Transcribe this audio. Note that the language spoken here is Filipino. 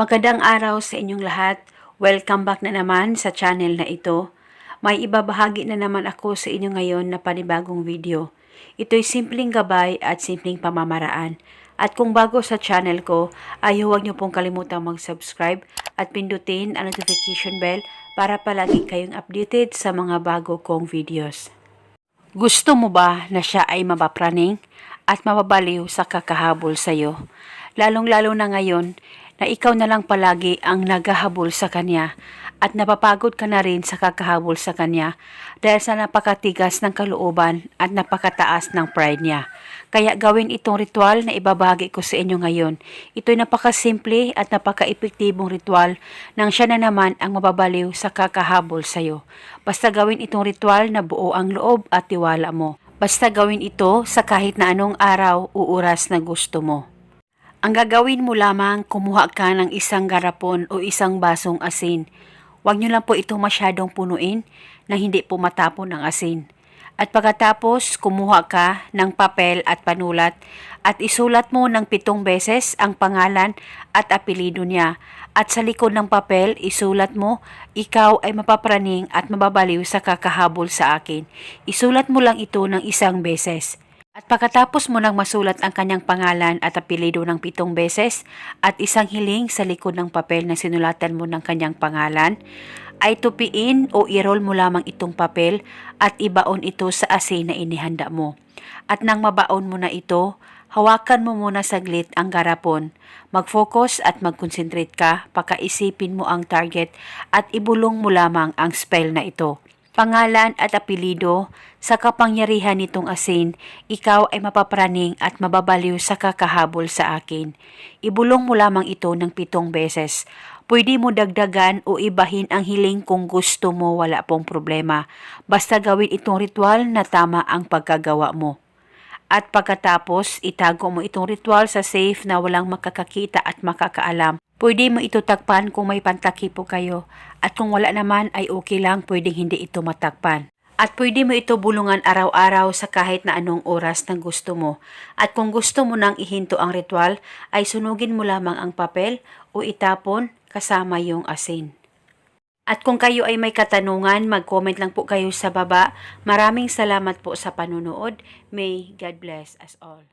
Magandang araw sa inyong lahat. Welcome back na naman sa channel na ito. May ibabahagi na naman ako sa inyo ngayon na panibagong video. Ito'y simpleng gabay at simpleng pamamaraan. At kung bago sa channel ko, ay huwag niyo pong kalimutang mag-subscribe at pindutin ang notification bell para palagi kayong updated sa mga bago kong videos. Gusto mo ba na siya ay mapapraning at mababaliw sa kakahabol sa iyo? Lalong-lalo na ngayon na ikaw na lang palagi ang naghahabol sa kanya at napapagod ka na rin sa kakahabol sa kanya dahil sa napakatigas ng kalooban at napakataas ng pride niya. Kaya gawin itong ritual na ibabahagi ko sa inyo ngayon. Ito'y napakasimple at napaka-epektibong ritual nang siya na naman ang mababaliw sa kakahabol sa iyo. Basta gawin itong ritual na buo ang loob at tiwala mo. Basta gawin ito sa kahit na anong araw o oras na gusto mo. Ang gagawin mo lamang, kumuha ka ng isang garapon o isang basong asin. Huwag nyo lang po ito masyadong punuin na hindi po matapon ang asin. At pagkatapos, kumuha ka ng papel at panulat at isulat mo ng pitong beses ang pangalan at apelido niya. At sa likod ng papel, isulat mo, ikaw ay mapapraning at mababaliw sa kakahabol sa akin. Isulat mo lang ito ng isang beses. At pagkatapos mo nang masulat ang kanyang pangalan at apelido ng pitong beses at isang hiling sa likod ng papel na sinulatan mo ng kanyang pangalan, ay tupiin o i-roll mo lamang itong papel at ibaon ito sa asin na inihanda mo. At nang mabaon mo na ito, hawakan mo muna saglit ang garapon. Mag-focus at mag-concentrate ka, pakaisipin mo ang target at ibulong mo lamang ang spell na ito pangalan at apelido, sa kapangyarihan nitong asin, ikaw ay mapapraning at mababaliw sa kakahabol sa akin. Ibulong mo lamang ito ng pitong beses. Pwede mo dagdagan o ibahin ang hiling kung gusto mo wala pong problema. Basta gawin itong ritual na tama ang pagkagawa mo. At pagkatapos, itago mo itong ritual sa safe na walang makakakita at makakaalam. Pwede mo ito takpan kung may pantakipo kayo. At kung wala naman ay okay lang, pwedeng hindi ito matakpan. At pwede mo ito bulungan araw-araw sa kahit na anong oras na gusto mo. At kung gusto mo nang ihinto ang ritual, ay sunugin mo lamang ang papel o itapon kasama yung asin. At kung kayo ay may katanungan, mag-comment lang po kayo sa baba. Maraming salamat po sa panunood. May God bless us all.